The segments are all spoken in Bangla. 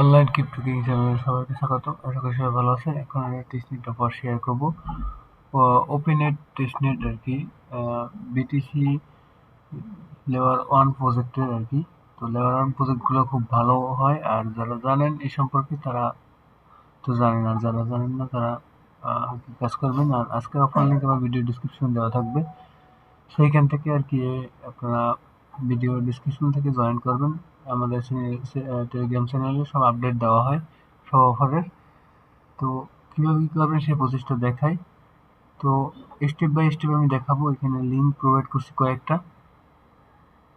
অনলাইন ক্রিপ্টো কিং চ্যানেলে সবাইকে স্বাগত। আশা করি সবাই ভালো আছেন। এখন আমি টেস্টনেটটা পর শেয়ার করব। ওপেনেট টেস্টনেট আর কি বিটিসি লেভার ওয়ান প্রজেক্টের আর কি। তো লেভার ওয়ান প্রজেক্টগুলো খুব ভালো হয়। আর যারা জানেন এই সম্পর্কে, তারা তো জানেন। আর যারা জানেন না, তারা কাজ করবেন। আর আজকের অফার লিঙ্ক আমার ভিডিও ডিসক্রিপশন দেওয়া থাকবে। সেইখান থেকে আর কি আপনারা ভিডিও ডিসক্রিপশন থেকে জয়েন করবেন। আমাদের টেলিগ্রাম চ্যানেলে সব আপডেট দেওয়া হয়, সব অফারের তো কীভাবে কী করবেন সেই প্রসেসটা দেখাই। তো স্টেপ বাই স্টেপ আমি দেখাবো, এখানে লিঙ্ক প্রোভাইড করছি কয়েকটা।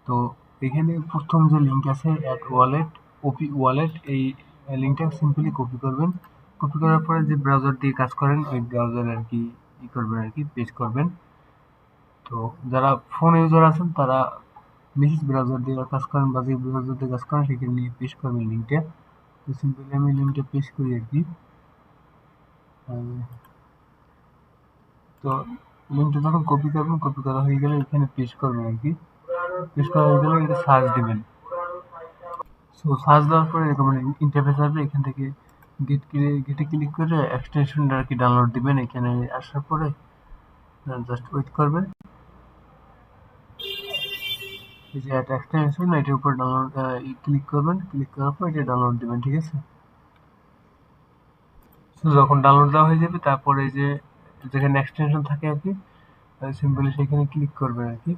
তো এখানে প্রথম যে লিঙ্ক আছে অ্যাট ওয়ালেট ওপি ওয়ালেট এই লিঙ্কটা সিম্পলি কপি করবেন। কপি করার পরে যে ব্রাউজার দিয়ে কাজ করেন, ওই ব্রাউজার আর কি ই করবেন, আর কি পেজ করবেন। তো যারা ফোন ইউজার আছেন, তারা মেসেজ ব্রাউজার দিয়ে কাজ করেন বা যে ব্রাউজার দিয়ে কাজ করেন সেখানে নিয়ে পেশ করবেন লিঙ্কটা তো সিম্পলি আমি লিঙ্কটা পেশ করি আর কি তো লিঙ্কটা যখন কপি করবেন কপি করা হয়ে গেলে এখানে পেশ করবেন আর কি পেশ করা হয়ে গেলে এটা সার্চ দেবেন। সো সার্চ দেওয়ার পরে এরকম ইন্টারফেস আসবে, এখান থেকে গেট গেটে ক্লিক করে এক্সটেনশনটা আর কি ডাউনলোড দিবেন। এখানে আসার পরে জাস্ট ওয়েট করবেন। এই যে একটা এক্সটেনশন এটার উপর ডাউনলোড ক্লিক করবেন ক্লিক করার পর এটা ডাউনলোড দিবেন, ঠিক আছে? যখন ডাউনলোড দেওয়া হয়ে যাবে, তারপরে যে যেখানে এক্সটেনশন থাকে আর কি সিম্পলি সেখানে ক্লিক করবেন আর কি।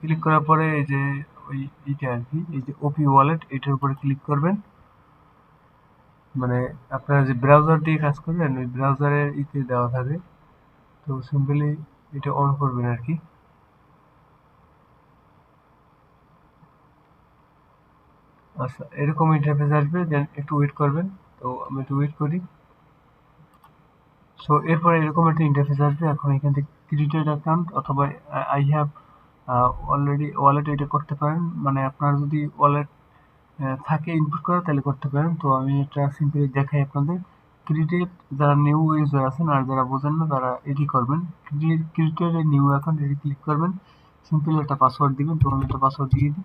ক্লিক করার পরে এই যে ওই এইটা আর কি, এই যে ওপি ওয়ালেট এটার উপরে ক্লিক করবেন। মানে আপনারা যে ব্রাউজার দিয়ে কাজ করবেন, ওই ব্রাউজারের ইতে দেওয়া থাকে তো সিম্পলি এটা অন করবেন আর কি। আচ্ছা এরকম ইন্টারফেস আসবে দেন একটু ওয়েট করবেন। তো আমি একটু ওয়েট করি। সো এরপরে এরকম একটা ইন্টারফেস আসবে, এখন এখান থেকে ক্রিয়েটেড অ্যাকাউন্ট অথবা আই হ্যাভ অলরেডি ওয়ালেট এটা করতে পারেন। মানে আপনার যদি ওয়ালেট থাকে ইনপুট করা তাহলে করতে পারেন। তো আমি এটা সিম্পলি দেখাই আপনাদের। ক্রিয়েটেড যারা নিউ ইউজার আছেন আর যারা বোঝেন না, তারা এটি করবেন। ক্রিয়েটেড নিউ অ্যাকাউন্ট এটি ক্লিক করবেন। সিম্পলি একটা পাসওয়ার্ড দিবেন। তো আমি একটা পাসওয়ার্ড দিয়ে দিই।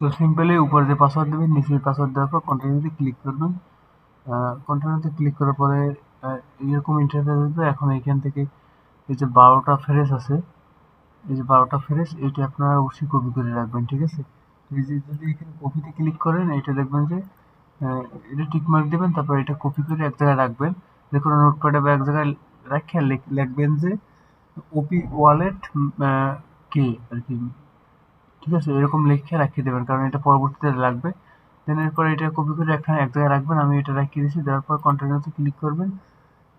তো সিম্পলি উপরে যে পাসওয়ার্ড দেবেন নিচে পাসওয়ার্ড দেওয়ার পর কন্টিনিউতে ক্লিক করবেন। কন্টিনিউতে ক্লিক করার পরে এরকম ইন্টারফেস আসবে। এখন এখান থেকে এই যে বারোটা ফ্রেস আছে, এই যে বারোটা ফ্রেস এইটা আপনারা অবশ্যই কপি করে রাখবেন, ঠিক আছে? এই যে যদি এখানে কপিতে ক্লিক করেন এটা দেখবেন যে এটা টিক মার্ক দেবেন, তারপর এটা কপি করে এক জায়গায় রাখবেন। দেখুন নোটপ্যাডে বা এক জায়গায় রাখে লিখবেন যে ওপি ওয়ালেট কে আর কি। ঠিক আছে, এরকম লিখে রাখিয়ে দেবেন, কারণ এটা পরবর্তীতে লাগবে। দেন এরপর এটা কপি করে এখানে এক জায়গায় রাখবেন, আমি এটা রাখিয়ে দিয়েছি, দেওয়ার পর কন্টিনিউতে ক্লিক করবেন।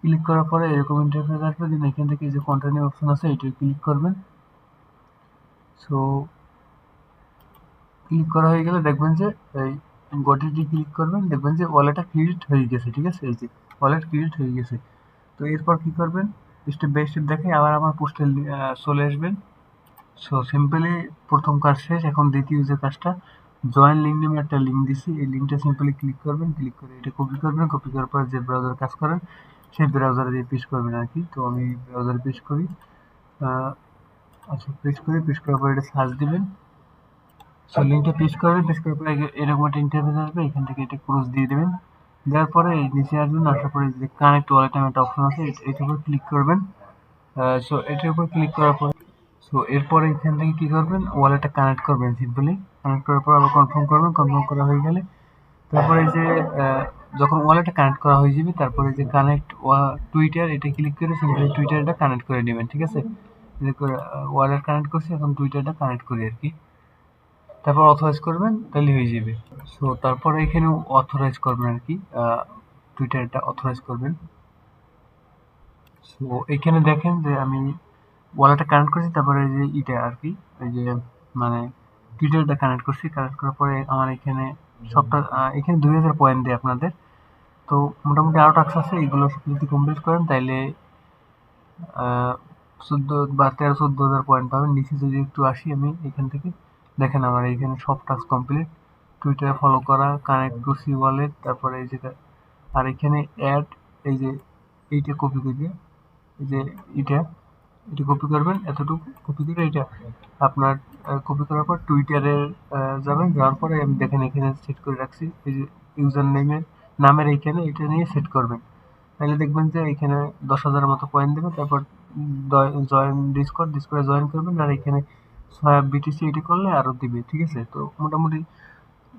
ক্লিক করার পরে এরকম ইন্টারফেস আসবে দেন এখান থেকে যে কন্টিনিউ অপশন আছে এটা ক্লিক করবেন। সো ক্লিক করা হয়ে গেলে দেখবেন যে, এই গটিটি ক্লিক করবেন, দেখবেন যে ওয়ালেটটা ক্রিয়েট হয়ে গেছে, ঠিক আছে? এই যে ওয়ালেট ক্রিয়েট হয়ে গেছে। তো এরপর কি করবেন? স্টেপ বাই স্টেপ দেখে আবার আমার পোস্টে চলে আসবেন। সো সিম্পলি প্রথম কাজ শেষ, এখন দ্বিতীয় যে কাজটা জয়েন লিঙ্ক নামে একটা লিঙ্ক দিছি। এই লিঙ্কটা সিম্পলি ক্লিক করবেন ক্লিক করে এটা কপি করবেন। কপি করার পর যে ব্রাউজার কাজ করেন, সেই ব্রাউজারে দিয়ে পেস্ট করবেন আর কি। তো আমি ব্রাউজারে পেস্ট করি। আচ্ছা পেস্ট করে পেস্ট করার পর এটা সার্চ দিবেন। সো লিঙ্কটা পেস্ট করবেন পেস্ট করার পরে এরকম একটা ইন্টারফেস আসবে, এখান থেকে এটা ক্রস দিয়ে দেবেন। দেওয়ার পরে এই নিচে আসবেন আসার পরে যে কানেক্ট ওয়ালেট নামে একটা অপশন আছে এটার উপর ক্লিক করবেন। সো এটার উপর ক্লিক করার পর সো এরপরে এখান থেকে কি করবেন? ওয়ালেটটা কানেক্ট করবেন সিম্পলি কানেক্ট করার পর আবার কনফার্ম করবেন। কনফার্ম করা হয়ে গেলে তারপরে যে যখন ওয়ালেটটা কানেক্ট করা হয়ে যাবে, তারপরে যে কানেক্ট টুইটার এটা ক্লিক করে সিম্পলি টুইটারটা কানেক্ট করে নেবেন, ঠিক আছে? ওয়ালেট কানেক্ট করছি, এখন টুইটারটা কানেক্ট করি আর কি। তারপর অথরাইজ করবেন, তাহলে হয়ে যাবে। সো তারপরে এখানে অথরাইজ করবেন আর কি টুইটারটা অথরাইজ করবেন। সো এখানে দেখেন যে আমি ওয়ালেটটা কানেক্ট করছি, তারপরে যে ইটা আর কি ওই যে মানে টুইটারটা কানেক্ট করছি কানেক্ট করার পরে আমার এখানে সবটা এখানে দুই হাজার পয়েন্ট দেয় আপনাদের। তো মোটামুটি আরও টাক্স আছে, এগুলো যদি কমপ্লিট করেন, তাইলে চোদ্দ বা তেরো, চোদ্দ হাজার পয়েন্ট পাবেন। নিচে যদি একটু আসি আমি এখান থেকে, দেখেন আমার এইখানে সব টাস্ক কমপ্লিট টুইটারে ফলো করা কানেক্ট করছি ওয়ালেট তারপরে এই যে আর এখানে অ্যাড এই যে এইটা কপি করে দিয়ে, এই যে এটা এটা কপি করবেন, এতটুকু। কপি করে এটা আপনার কপি করার পর টুইটারে যাবেন। যাওয়ার পরে আমি দেখেন, এখানে সেট করে রাখছি। এই যে ইউজার নেমের নামের এইখানে এটা নিয়ে সেট করবেন। তাহলে দেখবেন যে এখানে দশ হাজারের মতো পয়েন্ট দেবে। তারপর জয়েন ডিসকর্ড ডিসকর্ডে জয়েন করবেন আর এখানে বিটিসি এটি করলে আরও দিবে, ঠিক আছে? তো মোটামুটি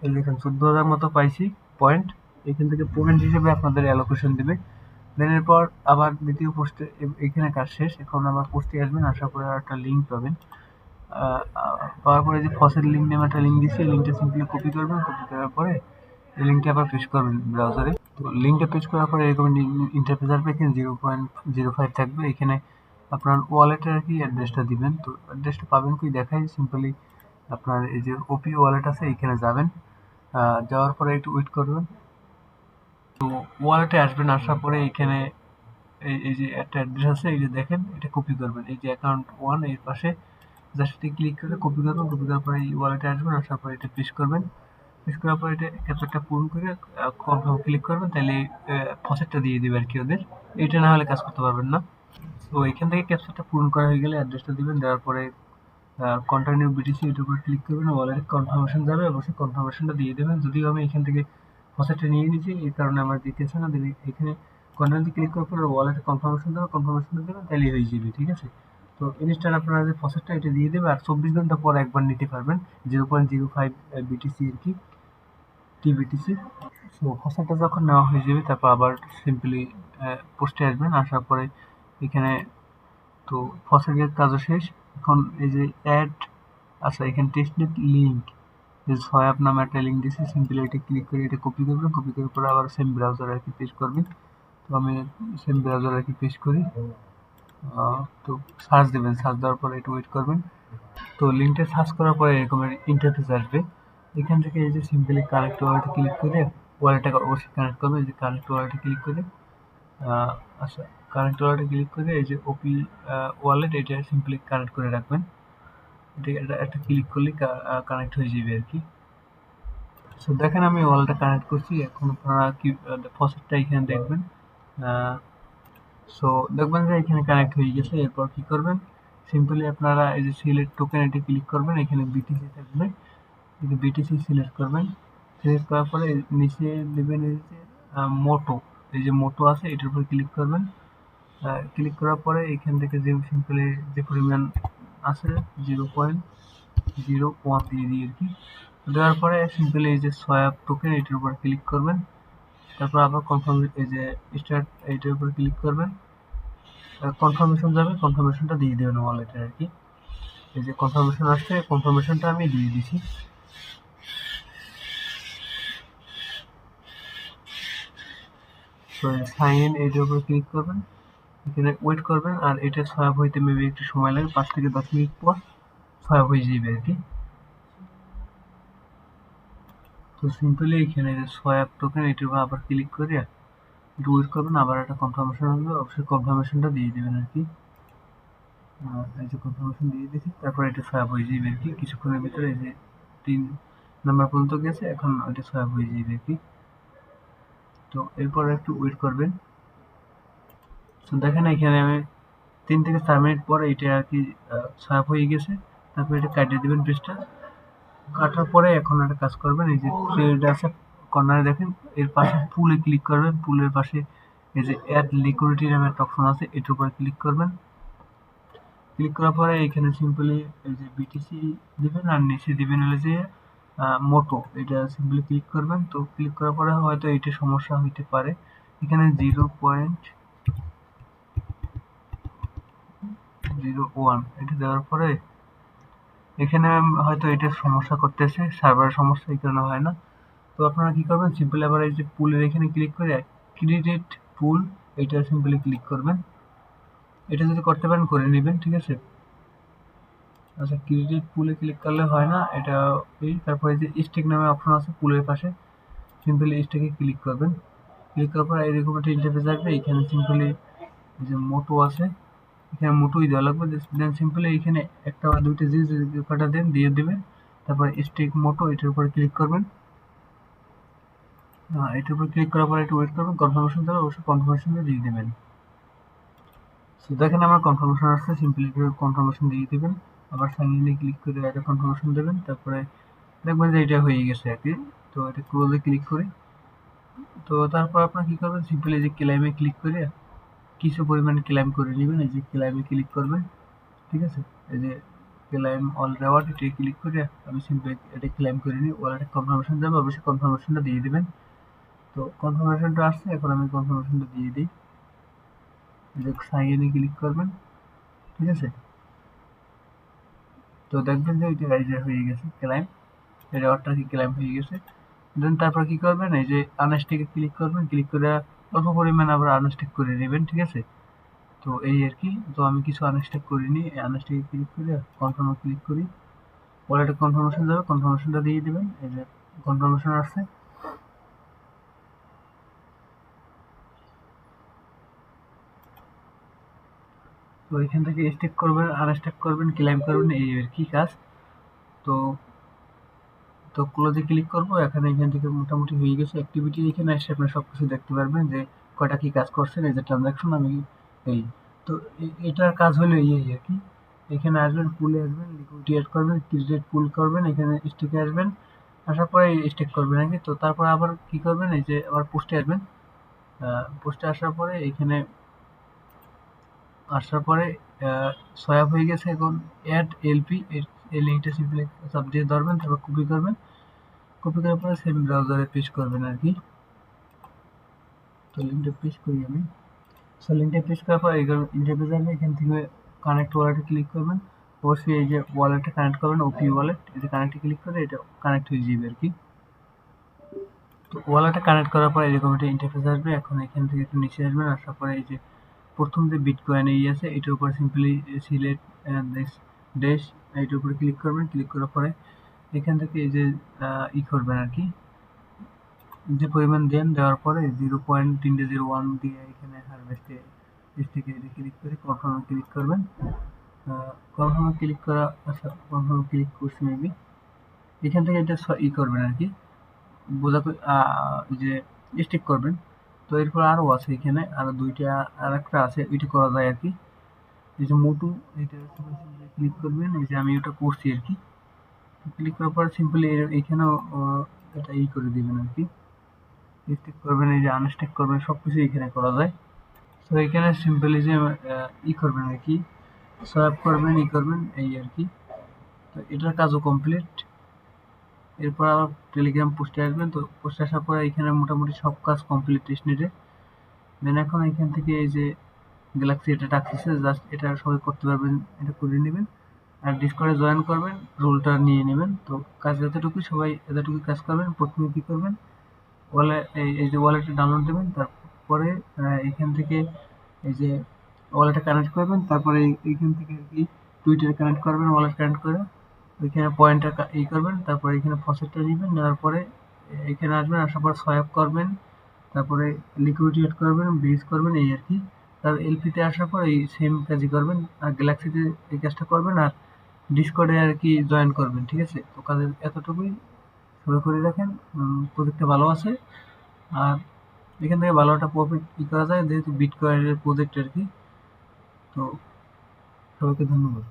এই দেখেন, চোদ্দ হাজার মতো পাইছি পয়েন্ট এখান থেকে পয়েন্ট হিসেবে আপনাদের অ্যালোকেশন দিবে। দেন এরপর আবার দ্বিতীয় পোস্টে এখানে কাজ শেষ। এখন আবার পোস্টে আসবেন আসার পরে আর একটা লিঙ্ক পাবেন। পাওয়ার পরে যে ফসের লিঙ্ক নেমে একটা লিঙ্ক দিচ্ছি লিঙ্কটা সিম্পলি কপি করবেন কপি করার পরে এই লিঙ্কটা আবার পেস্ট করবেন ব্রাউজারে তো লিঙ্কটা পেস্ট করার পরে এরকম ইন্টারফেস আসবে, এখানে জিরো পয়েন্ট জিরো ফাইভ থাকবে। এখানে আপনার ওয়ালেটের আর কি অ্যাড্রেসটা দিবেন। তো অ্যাড্রেসটা পাবেন কি দেখাই সিম্পলি আপনার এই যে ওপি ওয়ালেট আছে, এখানে যাবেন। যাওয়ার পরে একটু ওয়েট করবেন। তো ওয়ালেটে আসবেন, আসার পরে এখানে এই যে একটা অ্যাড্রেস আছে, এই যে দেখেন, এটা কপি করবেন। এই যে অ্যাকাউন্ট ওয়ানের পাশে জাস্ট ক্লিক করে কপি করবেন কপি করার পরে এই ওয়ালেটে আসবেন, আসার পরে এটা পেস্ট করবেন। পেস্ট করার পরে এটা ক্যাপচারটা পূরণ করে কনফার্ম ক্লিক করবেন, তাহলে ফসেটটা দিয়ে দেবে আর কি ওদের। এটা না হলে কাজ করতে পারবেন না। তো এখান থেকে ক্যাপচারটা পূরণ করা হয়ে গেলে অ্যাড্রেসটা দিবেন, দেওয়ার পরে কন্টিনিউ বিটিসি এটার উপর ক্লিক করবেন ওয়ালেট কনফার্মেশন যাবে, অবশ্যই কনফার্মেশনটা দিয়ে দেবেন। যদিও আমি এখান থেকে ফসেটটা নিয়ে নিয়েছি, এই কারণে আমার দিতেছে না দিলে এখানে কন্টিনিউ ক্লিক করার পরে ওয়ালেটে কনফার্মেশন দেবে কনফার্মেশনটা দেবেন তাহলেই হয়ে যাবে, ঠিক আছে? তো ইনস্ট্যান্ট আপনারা যে ফসেটটা এটা দিয়ে দেবে, আর চব্বিশ ঘণ্টা পর একবার নিতে পারবেন zero point zero five BTC আর কি টিবিটিসি সো ফসেটটা যখন নেওয়া হয়ে যাবে, তারপর আবার সিম্পলি পোস্টে আসবেন, আসার পরে এখানে তো ফসেটের কাজও শেষ। এখন এই যে অ্যাড আচ্ছা এখানে টেস্টনেট লিঙ্ক যে ছয় আপ নামে একটা লিঙ্ক দিয়েছি। সিম্পলি এটা ক্লিক করে এটা কপি করবেন। কপি করার পরে আবার সেম ব্রাউজার আর কি পেস্ট করবেন। তো আমি সেম ব্রাউজার আর কি পেস্ট করি তো সার্চ দেবেন। সার্চ দেওয়ার পরে একটু ওয়েট করবেন। তো লিঙ্কটা সার্চ করার পরে এরকমের ইন্টারফেস আসবে। এখান থেকে এই যে সিম্পলি কানেক্ট ওয়ালেটে ক্লিক করে ওয়ালেটটাকে অবশ্যই কানেক্ট করবে এই যে কানেক্ট ওয়ালেটে ক্লিক করে আচ্ছা কানেক্ট ওয়ালেটে ক্লিক করে এই যে ওপি ওয়ালেট এটা সিম্পলি কানেক্ট করে রাখবেন। এটা একটা ক্লিক করলে কানেক্ট হয়ে যাবে আর কি। সো দেখেন আমি ওয়ালেটটা কানেক্ট করছি, এখন আপনারা কি ফসেটটা এখানে দেখবেন। সো দেখবেন যে এখানে কানেক্ট হয়ে গেছে, এরপর কি করবেন? সিম্পলি আপনারা এই যে সিলেক্ট টোকেন এটি ক্লিক করবেন, এখানে বিটিসি থাকবে। এই বিটিসি সিলেক্ট করবেন সিলেক্ট করার পরে নিচে দেবেন এই যে মোটো এই যে মোটো আছে, এটার উপর ক্লিক করবেন। ক্লিক করার পরে এখান থেকে যে সিম্পলি যে পরিমাণ আছে জিরো পয়েন্ট জিরো ওয়ান দিয়ে দিই আর কি। দেওয়ার পরে সিম্পলি এই যে সোয়াপ টোকেন এটার উপর ক্লিক করবেন। তারপর আবার কনফার্ম এই যে স্টার্ট এইটার উপর ক্লিক করবেন। কনফার্মেশন যাবে কনফার্মেশনটা দিয়ে দেবেন ওয়ালেটে আর কি। এই যে কনফার্মেশন আসছে কনফার্মেশনটা আমি দিয়ে দিছি। সাইন ইন এইটার উপর ক্লিক করবেন। এখানে ওয়েট করবেন, আর এটা সোয়াপ হইতে মেবি একটু সময় লাগে, পাঁচ থেকে দশ মিনিট পর সোয়াপ হয়ে যাবে আর কি। তো সিম্পলি এখানে যে সোয়াপ টোকেন এটার উপর আবার ক্লিক করে একটু ওয়েট করবেন, আবার একটা কনফার্মেশন আসবে, অবশ্যই কনফার্মেশনটা দিয়ে দেবেন আর কি। এই যে কনফার্মেশন দিয়ে দিয়েছি তারপর এটা সোয়াপ হয়ে যাবে আর কি। কিছুক্ষণের ভিতরে এই যে তিন নাম্বার পর্যন্ত গেছে, এখন ওইটা সোয়াপ হয়ে যাবে আর কি। তো এরপর একটু ওয়েট করবেন। দেখেন এখানে আমি তিন থেকে চার মিনিট পরে এটা আর কি সোয়াপ হয়ে গেছে। তারপর এটা কাটিয়ে দেবেন পেজটা কাটার পরে এখন একটা কাজ করবেন, এই যে থ্রেড আছে কর্নারে দেখেন, এর পাশে পুলে ক্লিক করবেন। পুলের পাশে এই যে অ্যাড লিকুইডিটি নামে একটা অপশন আছে, এটার উপরে ক্লিক করবেন। ক্লিক করার পরে এখানে সিম্পলি এই যে বিটিসি দিবেন আর নিচে দিবেন হলে যে মোটো এটা সিম্পলি ক্লিক করবেন। তো ক্লিক করার পরে হয়তো এইটা সমস্যা হইতে পারে। এখানে জিরো পয়েন্ট জিরো ওয়ান, এটা দেওয়ার পরে এখানে হয়তো এটা সমস্যা করতেছে, সার্ভারের সমস্যা এই কারণে হয় না। তো আপনারা কি করবেন সিম্পলি আবার এই যে পুলের এখানে ক্লিক করে ক্রেডিট পুল এটা সিম্পলি ক্লিক করবেন। এটা যদি করতে পারেন, করে নেবেন, ঠিক আছে? আচ্ছা ক্রেডিট পুলে ক্লিক করলে হয় না, এটা এই, তারপরে যে স্টেক নামে অপশন আছে পুলের পাশে সিম্পলি স্টেকে ক্লিক করবেন। ক্লিক করার পর এরকম একটা ইন্টারফেস আসবে, এখানে সিম্পলি যে মোটো আছে এখানে মোটোই দেওয়া লাগবে। দেন সিম্পলি এখানে একটা বা দুইটা জিনিস কাটা দেন, দিয়ে দেবেন। তারপর স্টেক মোটো এটার উপরে ক্লিক করবেন। এটার উপর ক্লিক করার পর একটু ওয়েট করবেন। কনফার্মেশন দেবেন অবশ্যই কনফার্মেশনটা দিয়ে দেবেন। তো দেখেন আমার কনফার্মেশন আসছে। সিম্পলি কনফার্মেশন দিয়ে দেবেন। আবার সাইন ক্লিক করে একটা কনফার্মেশন দেবেন। তারপরে দেখবেন যে এটা হয়ে গেছে আর কি। তো এটা ক্লোজে ক্লিক করি। তো তারপর আপনার কী করবেন? সিম্পলি যে ক্লাইমে ক্লিক করে কিছু পরিমাণ ক্লাইম করে নেবেন, এই যে ক্লাইমে ক্লিক করবেন, ঠিক আছে? এই যে ক্লাইম অল রেওয়ার্ড এটা ক্লিক করে আমি সিম্পলি এটা ক্লাইম করে নিই ওয়ালেটে কনফার্মেশন যাবে অবশ্যই কনফার্মেশনটা দিয়ে দেবেন। তো কনফার্মেশনটা আসছে, এখন আমি কনফার্মেশনটা দিয়ে দিই। যে সাইন ইনে ক্লিক করবেন, ঠিক আছে? তো দেখবেন যে ওইটা রাইজার হয়ে গেছে ক্লাইম রেওয়ার্ডটা কি ক্লাইম হয়ে গেছে? দেন তারপর কি করবেন, এই যে আনস্টেকে ক্লিক করবেন ক্লিক করে অল্প পরিমাণ আবার আনস্টেক করে নেবেন, ঠিক আছে? তো এই আর কি। তো আমি কিছু আনস্টেক করিনি। আনস্টেকে ক্লিক করে কনফার্মে ক্লিক করি। ওয়ালেটে কনফার্মেশন যাবে কনফার্মেশনটা দিয়ে দেবেন। এই যে কনফার্মেশন আসছে। তো এখান থেকে স্টেক করবেন আনস্টেক করবেন ক্লাইম করবেন, এই আর কি কাজ। তো তো ক্লোজে ক্লিক করব, এখানে এখান থেকে মোটামুটি হয়ে গেছে অ্যাক্টিভিটি এখানে এসে আপনি সব কিছু দেখতে পারবেন যে কয়টা কি কাজ করছেন, এই যে ট্রানজাকশন আমি এই, তো এটার কাজ হলো এই আর কি। এখানে আসবেন পুলে আসবেন লিকুইডিটি অ্যাড করবেন ক্রেডিট পুল করবেন, এখানে স্টেকে আসবেন, আসার পরে স্টেক করবেন আর কি। তো তারপর আবার কি করবেন, এই যে আবার পোস্টে আসবেন পোস্টে আসার পরে এখানে আসার পরে সোয়াপ হয়ে গেছে এখন অ্যাড এলপি এই লিঙ্কটা সিম্পলি চাপ দিয়ে ধরবেন, তারপর কপি করবেন। কপি করার পরে সেম ব্রাউজারে পেস্ট করবেন আর কি। তো লিঙ্কটা পেস্ট করি আমি। সো লিঙ্কটা পেস্ট করার পর ইন্টারফেস আসবে এখান থেকে কানেক্ট ওয়ালেটে ক্লিক করবেন। অবশ্যই এই যে ওয়ালেটে কানেক্ট করবেন ওপি ওয়ালেট যে কানেক্টে ক্লিক করে এটা কানেক্ট হয়ে যাবে আর কি। তো ওয়ালেটে কানেক্ট করার পর এরকম একটা ইন্টারফেস আসবে। এখন এখান থেকে একটু নিচে আসবেন, আসার পরে এই যে প্রথম যে বিটকয়েন এই আছে, এটার উপর সিম্পলি সিলেক্ট ড্যাশ এটার উপরে ক্লিক করবেন। ক্লিক করার পরে এখান থেকে এই যে ই করবেন আর কি। যে পরিমাণ দেন দেওয়ার পরে জিরো পয়েন্ট তিনটে জিরো ওয়ান দিয়ে এখানে হারভেস্টে থেকে ক্লিক করে কনফার্মে ক্লিক করবেন। কনফার্মে ক্লিক করা আচ্ছা কনফার্মে ক্লিক করছি মেবি এখান থেকে এটা ই করবেন আর কি। বোঝা যে স্টিক করবেন। তো এরপর আরও আছে এখানে আরও দুইটা আর একটা আছে, ওইটা করা যায় আর কি। এই যে মোটু, এটা ক্লিক করবেন, এই যে আমি ওটা করছি আর কি। ক্লিক করার পর সিম্পলি এখানেও এটা ই করে দিবেন আর কি। স্টেক করবেন, এই যে আনস্টেক করবেন সব কিছু এখানে করা যায়। তো এখানে সিম্পলি যে ই করবেন আর কি সোয়াপ করবেন, ই করবেন, এই আর কি। তো এটার কাজও কমপ্লিট এরপর আবার টেলিগ্রাম পোস্টে আসবেন। তো পোস্টে আসার পরে এখানে মোটামুটি সব কাজ কমপ্লিট টেস্টনেটে দেন এখন এখান থেকে এই যে গ্যালাক্সি এটা ডাকতেছে জাস্ট এটা সবাই করতে পারবেন, এটা করে নেবেন। আর ডিসকর্ডে জয়েন করবেন রোলটা নিয়ে নেবেন। তো কাজ এতটুকুই, সবাই এতটুকুই কাজ করবেন, প্রথমে কী করবেন? ওয়ালে এই যে ওয়ালেটে ডাউনলোড দেবেন, তারপরে এখান থেকে এই যে ওয়ালেটে কানেক্ট করবেন, তারপরে এইখান থেকে আর কি টুইটারে কানেক্ট করবেন ওয়ালেট কানেক্ট করে। ওইখানে পয়েন্টটা ই করবেন, তারপরে এখানে ফসেটটা নেবেন, নেওয়ার পরে এখানে আসবেন, আসার পর সোয়াপ করবেন, তারপরে লিকুইডিটি অ্যাড করবেন ব্রিজ করবেন, এই আর কি। তার এলপিতে আসার পর এই সেম কাজই করবেন, আর গ্যালাক্সিতে এই কাজটা করবেন, আর ডিসকর্ডে আর কি জয়েন করবেন, ঠিক আছে? তো এতটুকুই শুরু করে রাখেন প্রজেক্টটা ভালো আছে। আর এখান থেকে ভালো একটা প্রফিট কী করা যায়, যেহেতু বিটকয়েনের প্রজেক্ট আর কি তো সবাইকে ধন্যবাদ।